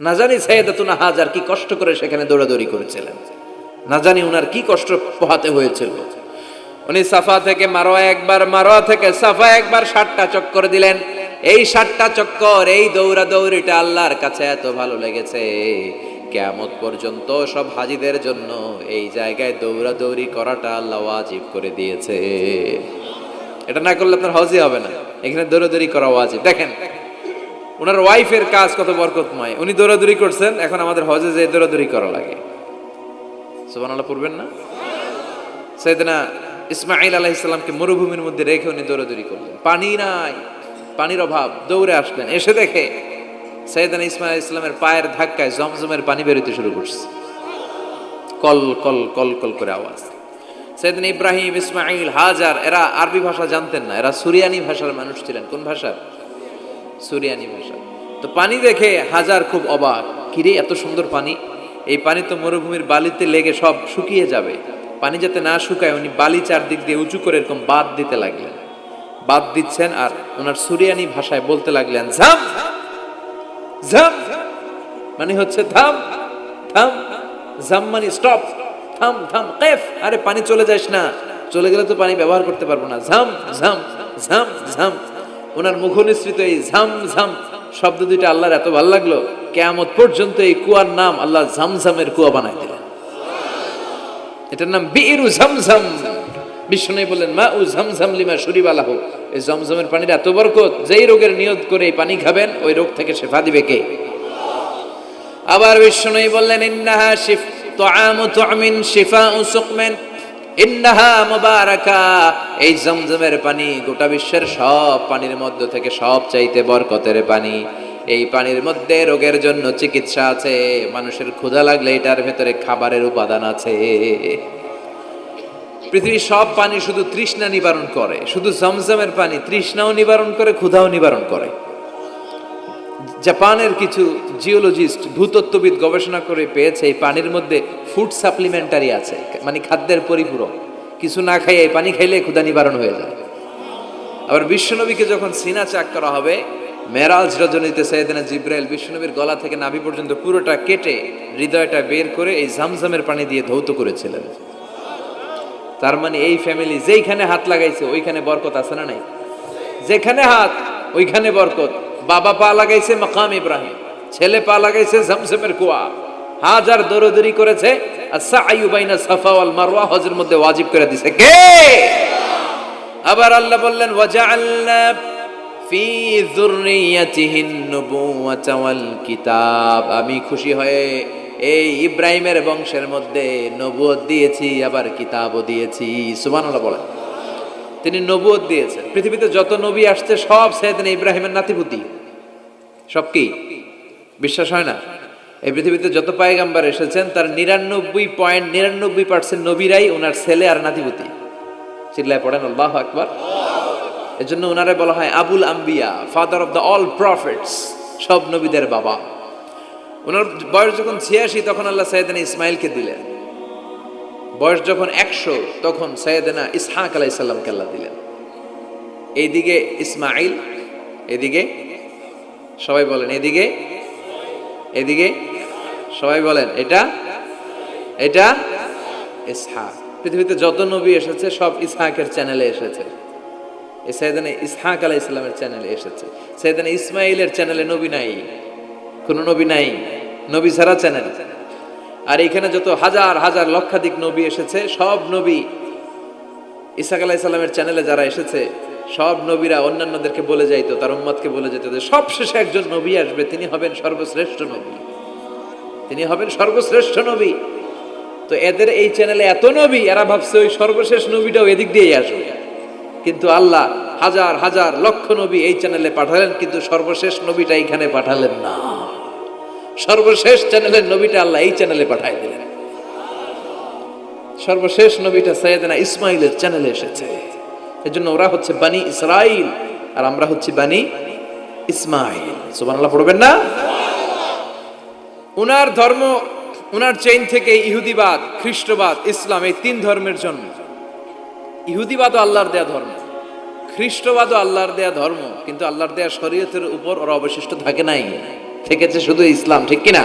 না জানি সাইয়েদাতুনা হাজার কি কষ্ট করে সেখানে দৌড়াদৌড়ি করেছিলেন। না জানি উনার কি কষ্ট পোহাতে হয়েছিল। উনি সাফা থেকে মারোয়া একবার, মারোয়া থেকে সাফা একবার ষাটটা চক্কর দিলেন। এই ষাটটা চক্কর, এই দৌড়া দৌড়িটা আল্লাহর কাছে এত ভালো লেগেছে। কেয়ামত পর্যন্ত সব হাজিদের জন্য এই জায়গায় দৌড়াদৌড়ি করাটা আল্লাহ ওয়াজিব করে দিয়েছে। এটা না করলে আপনার হজই হবে না। এখানে দৌড়াদৌড়ি করা ওয়াজিব। দেখেন ওনার ওয়াইফের কাজ কত বরকতময়। উনি দৌড়াদৌড়ি করছেন, এখন আমাদের হজে যে দৌড়াদৌড়ি করা লাগে। সুবহানাল্লাহ, পড়বেন না? সৈয়দনা ইসমাইল আলাহ ইসলামকে মরুভূমির মধ্যে রেখে উনি দৌড়াদৌড়ি করলেন। পানি নাই, পানির অভাব, দৌড়ে আসলেন। এসে দেখে সৈয়দনা ইসমাইল ইসলামের পায়ের ধাক্কায় জমজমের পানি বেরোতে শুরু করছে। কল কল কল কল করে আওয়াজ। সৈয়দিন ইব্রাহিম ইসমাইল হাজার, এরা আরবি ভাষা জানতেন না। এরা সুরিয়ানি ভাষার মানুষ ছিলেন। কোন ভাষা সুরিয়ানি ভাষা তো পানি দেখে হাজার খুব অবাক। কিরে এত সুন্দর পানি? এই পানি তো মরুভূমির বালিতে লেগে সব শুকিয়ে যাবে। পানি যাতে না শুকায়, উনি বালি চারদিক দিয়ে উঁচু করে এরকম বাদ দিতে লাগলেন। বাদ দিচ্ছেন আর ওনার সুরিয়ানি ভাষায় বলতে লাগলেন, ঝাম ঝাম। মানে হচ্ছে থাম থাম ঝাম মানে স্টপ থাম থাম কেফ। আরে পানি চলে যাস না। চলে গেলে তো পানি ব্যবহার করতে পারব না। ঝাম ঝাম ঝাম ঝাম। ওনার মুখনিসৃত এই ঝাম ঝাম শব্দ দুইটা আল্লাহর এত ভালো লাগল, কেয়ামত পর্যন্ত এই কুয়ার নাম আল্লাহ ঝামঝামের কুয়া বানাই দিলেন। এটার নাম বীরু ঝমঝম বিষ্ণু বললেন মা ঝমঝম লিমা এই পানির এত বরকত, যেই রোগের নিয়ত করে এই পানি খাবেন, ওই রোগ থেকে শেফা দিবে কে? আবার বিষ্ণু বললেন, ইন্নাহা শিফ, তুআমু তুআমিন শিফাউ সুকমিন। ইন্নাহা মুবারাকা। এই জমজমের পানি গোটা বিশ্বের সব পানির মধ্য থেকে সব চাইতে বরকতের পানি। এই পানির মধ্যে রোগের জন্য চিকিৎসা আছে, মানুষের ক্ষুধা লাগলে এটার ভেতরে খাবারের উপাদান আছে। পৃথিবীর সব পানি শুধু তৃষ্ণা নিবারণ করে, শুধু জমজমের পানি তৃষ্ণাও নিবারণ করে, ক্ষুধাও নিবারণ করে। জাপানের কিছু জিওলজিস্ট ভূতত্ত্ববিদ গবেষণা করে পেয়েছে, এই পানির মধ্যে ফুড সাপ্লিমেন্টারি আছে মানে খাদ্যের পরিপূরক। কিছু না খাই এই পানি খাইলে ক্ষুধা নিবারণ হয়ে যায়। আবার বিশ্বনবীকে যখন সিনা চাক করা হবে, মেরাজ রজনীতে সৈয়দিনা জিব্রাইল বিশ্বনবীর গলা থেকে নাভি পর্যন্ত পুরোটা কেটে হৃদয়টা বের করে এই ঝামঝামের পানি দিয়ে ধৌত করেছিলেন। তার মানে এই ফ্যামিলি যেইখানে হাত লাগাইছে, ওইখানে বরকত আছে না নাই? যেখানে হাত, ওইখানে বরকত। বাবা পা লাগাইছে মাকাম ইব্রাহিম, ছেলে পা লাগাইছে ঝমঝমের কুয়া। হাজার দৌড়দৌড়ি করেছে বাইনা সাফা ওয়াল মারওয়া হজের মধ্যে ওয়াজিব করে দিছে। কে? আবার আল্লাহ বললেন, ওয়াজআলনা ফি যুররিয়াতিহিন নুবুওয়াতা ওয়াল কিতাব। আমি খুশি হয়ে এই ইব্রাহিমের বংশের মধ্যে নবুয়ত দিয়েছি, আবার কিতাবও দিয়েছি। সুবহানাল্লাহ বলেন। তিনি নবুয়ত দিয়েছেন। পৃথিবীতে যত নবী আসছে, সব সেদিন ইব্রাহিমের নাতিপুতি সব কি? বিশ্বাস হয় না? এই পৃথিবীতে যত পায়গাম্বার এসেছেন, তার নিরানব্বই পয়েন্ট নিরানব্বই পার্সেন্ট নবীরাই ওনার ছেলে আর নাতিপুতি। চিল্লায় পড়েন, আল্লাহ আকবার। এজন্য ওনারে বলা হয় আবুল আম্বিয়া, father of the all prophets, সব নবীদের বাবা। ওনার বয়স যখন ছিয়াশি, তখন আল্লাহ সৈয়দানা ইসমাইলকে দিলেন। বয়স যখন একশো, তখন সৈয়দানা ইসহাক আলাই সাল্লামকে আল্লাহ দিলেন। এইদিকে ইসমাইল এদিকে সবাই বলেন, এদিকে? এদিকে? সবাই বলেন, এটা? এটা? ইসহাক। পৃথিবীতে যত নবী এসেছে, সব ইসহাকের চ্যানেলে এসেছে। এই ইসহাক আলাই ইসলামের চ্যানেলে এসেছে। সৈয়দানা ইসমাইলের চ্যানেলে নবী নাই। কোনো নবী নাই। নবী ছাড়া চ্যানেল আর এখানে যত হাজার হাজার, লক্ষাধিক নবী এসেছে, সব নবী ইসাক আলাহ ইসলামের চ্যানেলে যারা এসেছে সব নবীরা অন্যান্যদেরকে বলে যাইতো তার উম্মতকে বলে যেত যে সবশেষে একজন নবী আসবে, তিনি হবেন সর্বশ্রেষ্ঠ নবী। তিনি হবেন সর্বশ্রেষ্ঠ নবী। তো এদের এই চ্যানেলে এত নবী, এরা ভাবছে ওই সর্বশেষ নবীটাও এদিক দিয়েই আসবে। কিন্তু আল্লাহ হাজার হাজার লক্ষ নবী এই চ্যানেলে পাঠালেন, কিন্তু সর্বশেষ নবীটা এখানে পাঠালেন না। সর্বশেষ চ্যানেলের নবীটা আল্লাহ এই চ্যানেলে পাঠাই দিলেন। সর্বশেষ নবীটা সৈয়দনা ইসমাইলের চ্যানেলে এসেছে। এজন্য ওরা হচ্ছে বানি ইসরাইল, আর আমরা হচ্ছি বানি ইসমাইল। সুবহানাল্লাহ, পড়বেন না? উনার ধর্ম, উনার চেইন থেকে ইহুদিবাদ, খ্রিস্টবাদ, ইসলাম, এই তিন ধর্মের জন্ম। ইহুদিবাদও আল্লাহর দেয়া ধর্ম, খ্রিস্টবাদও আল্লাহর দেয়া ধর্ম, কিন্তু আল্লাহর দেয়া শরীয়তের উপর ওরা অবশিষ্ট থাকে নাই। থেকেছে শুধু ইসলাম, ঠিক কিনা?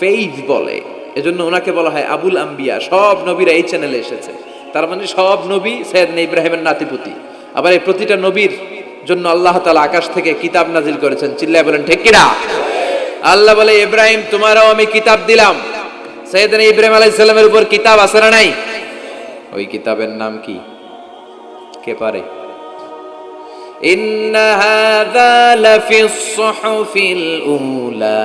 ফেইথ বলে এজন্য ওনাকে বলা হয় আবুল আম্বিয়া সব নবীরা এই চ্যানেলে এসেছে তার মানে সব নবী সৈয়দনা ইব্রাহিমের নাতিপুতি আবার এই প্রতিটা নবীর জন্য আল্লাহ তাআলা আকাশ থেকে কিতাব নাজিল করেছেন চিল্লায় বলেন ঠিক কিনা আল্লাহ বলে ইব্রাহিম তোমারও আমি কিতাব দিলাম সৈয়দনা ইব্রাহিম আলাইহিস সালামের উপর কিতাব আছে না নাই ওই কিতাবের নাম কি কে পারে إن هذا لفي الصحف الأولى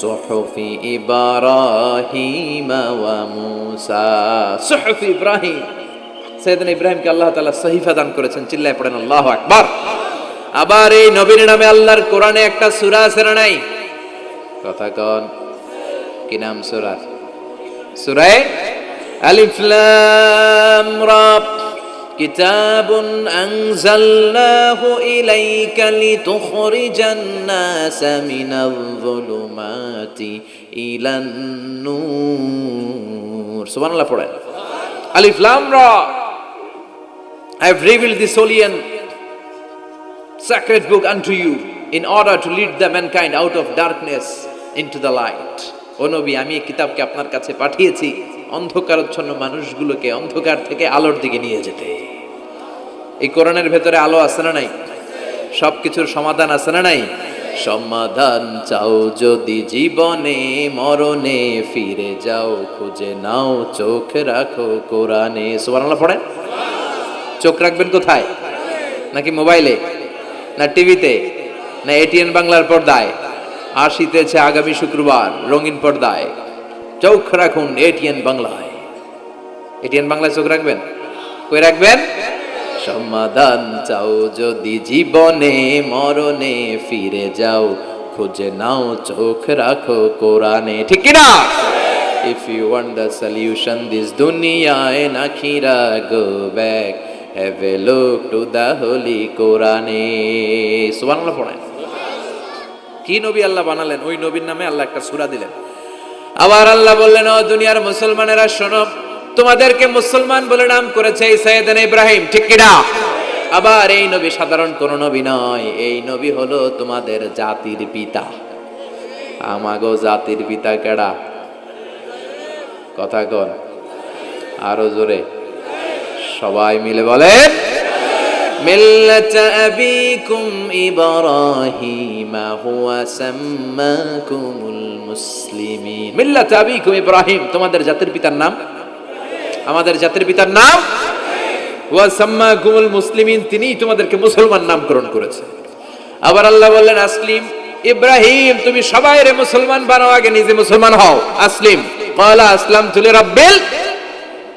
সুহফি ইব্রাহিম ওয়া মুসা সুহফি ইব্রাহিম সৈয়দিন ইব্রাহিমকে আল্লাহ তাআলা সহিফা দান করেছেন, চিল্লায় পড়েন, আল্লাহু আকবার। আবার এই নবীর নামে আল্লাহর কোরআনে একটা সূরা আছে না নাই? কথা কন। কি নাম সূরা সূরায়ে আলিফ লাম রা كتاب أنزلناه إليك لتخرج الناس من الظلمات إلى النور سبحان الله পড়েন আলিফ লাম রা I have revealed this holy and sacred book unto you in order to lead the mankind out of darkness into the light ও নবী আমি এই কিতাবকে আপনার কাছে পাঠিয়েছি অন্ধকারচ্ছন্ন মানুষগুলোকে অন্ধকার থেকে আলোর দিকে নিয়ে যেতে। এই কোরআনের ভেতরে আলো আছে না নাই? সব কিছুর সমাধান আছে না নাই? সমাধান চাও যদি জীবনে, মরণে ফিরে যাও, খুঁজে নাও, চোখ রাখো কোরআনে। সুবহানাল্লাহ পড়েন? চোখ রাখবেন কোথায়? নাকি মোবাইলে? না টিভিতে? না এটিএন বাংলার পর্দায়? আসিতেছে আগামী শুক্রবার, রঙিন পর্দায়। চোখ রাখুন, এটিএন বাংলায়। এটিএন বাংলায় চোখ রাখবেন? কই রাখবেন? সমাধান চাও যদি জীবনে, মরণে ফিরে যাও, খুঁজে নাও, চোখ রাখো কোরআনে। ঠিক কি না if you want the solution this দুনিয়ায় নাখিরা go back have a look to the holy কোরআনে। সুবহানাল্লাহ পড়েন। কি নবী আল্লাহ বানালেন? ওই নবীর নামে আল্লাহ একটা সূরা দিলেন। আবার আল্লাহ বললেন, ও দুনিয়ার মুসলমানেরা, শোনো, তোমাদেরকে মুসলমান বলে নাম করেছে এই সৈয়দান ইব্রাহিম, ঠিক কিনা? আবার এই নবী সাধারণ কোন নবী নয়, এই নবী হলো তোমাদের জাতির পিতা। আমাগো জাতির পিতা কেডা? কথা কন, আরও জোরে। সবাই মিলে বলেন মিল্লাত আবিকুম ইব্রাহিম হুয়া সাম্মাকুমুল মুসলিমিন মিল্লাত আবিকুম ইব্রাহিম তোমাদের জাতির পিতার নাম? আমাদের জাতির পিতার নাম? ওয়া সাম্মাকুমুল মুসলিমিন তিনিই তোমাদেরকে মুসলমান নামকরণ করেছে। আবার আল্লাহ বললেন, আসলিম, ইব্রাহিম, তুমি সবাই রে মুসলমান বানাও, আগে নিজে মুসলমান হও। আসলিম কলা আসলাম তুলে রাব্বিল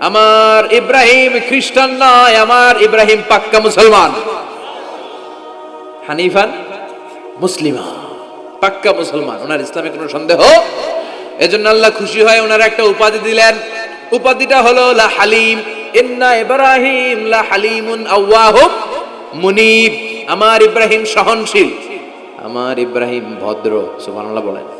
আমার ইব্রাহিম খ্রিস্টান নয়, আমার ইব্রাহিম পাক্কা মুসলমান। হানিফান মুসলিমা, পাক্কা মুসলমান। ওনার ইসলামে কোনো সন্দেহ? এজন্য আল্লাহ খুশি হয় ওনার একটা উপাধি দিলেন। উপাধিটা হলো, লা হালিম, ইন্না ইব্রাহিম লা হালিমুন আওয়াহুম মুনিব। আমার ইব্রাহিম সহনশীল। আমার ইব্রাহিম ভদ্র, সুবহানাল্লাহ বলেন।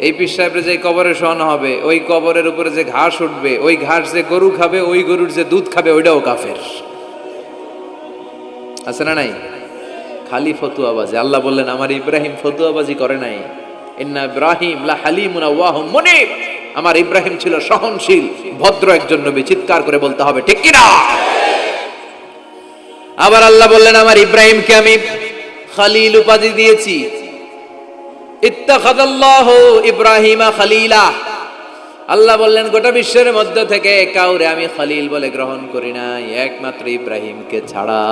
এই পিস সাহেবের যে কবরে শোয়ানো হবে, ওই কবরের উপরে যে ঘাস উঠবে, ওই ঘাস যে গরু খাবে, ওই গরুর যে দুধ খাবে, ওইটাও কাফের। আছে না নাই? খালি ফতুয়াবাজি আল্লাহ বললেন, আমার ইব্রাহিম ফতুয়াবাজি করে নাই। ইন্না ইব্রাহিম লা হালিমুন আওয়াহুম মুনিব। আমার ইব্রাহিম ছিল সহনশীল, ভদ্র একজন নবী। চিৎকার করে বলতে হবে, ঠিক কি না আবার আল্লাহ বললেন, আমার ইব্রাহিমকে আমি খালিল উপাধি দিয়েছি। ইত্তাখাদাল্লাহু ইব্রাহিমা খালিলা। আল্লাহ বললেন, গোটা বিশ্বের মধ্য থেকে কাউরে আমি খালিল বলে গ্রহণ করি নাই, একমাত্র ইব্রাহিমকে ছাড়া।